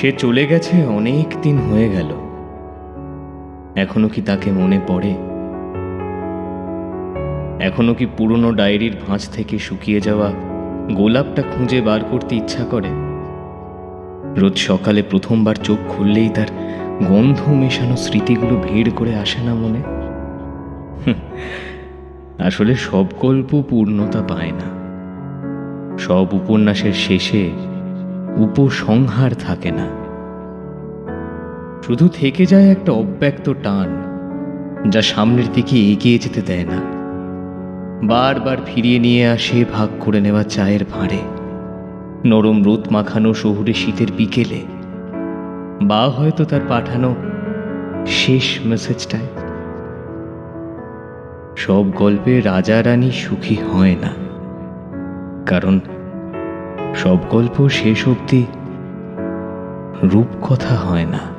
সে চলে গেছে অনেক দিন হয়ে গেল। এখনও কি তাকে মনে পড়ে? এখনও কি পুরনো ডায়েরির ভাঁজ থেকে শুকিয়ে যাওয়া গোলাপটা খুঁজে বার করতে ইচ্ছা করে? রোজ সকালে প্রথমবার চোখ খুললেই তার গন্ধ মেশানো স্মৃতিগুলো ভিড় করে আসে না মনে? আসলে সব গল্প পূর্ণতা পায় না। সব উপন্যাসের শেষে উপসংহার থাকে না। শুধু থেকে যায় একটা অব্যক্ত টান, যা সামনের দিকে এগিয়ে যেতে দেয় না। বারবার ফিরিয়ে নিয়ে আসে ভাগ করে নেওয়া চায়ের ভাঁড়ে। নরম রোদ মাখানো শহুরে শীতের বিকেলে। বা হয়তো তার পাঠানো শেষ মেসেজটায়। সব গল্পে রাজা রানী সুখী হয় না, কারণ সব গল্প শেষ অবধি রূপকথা হয় না।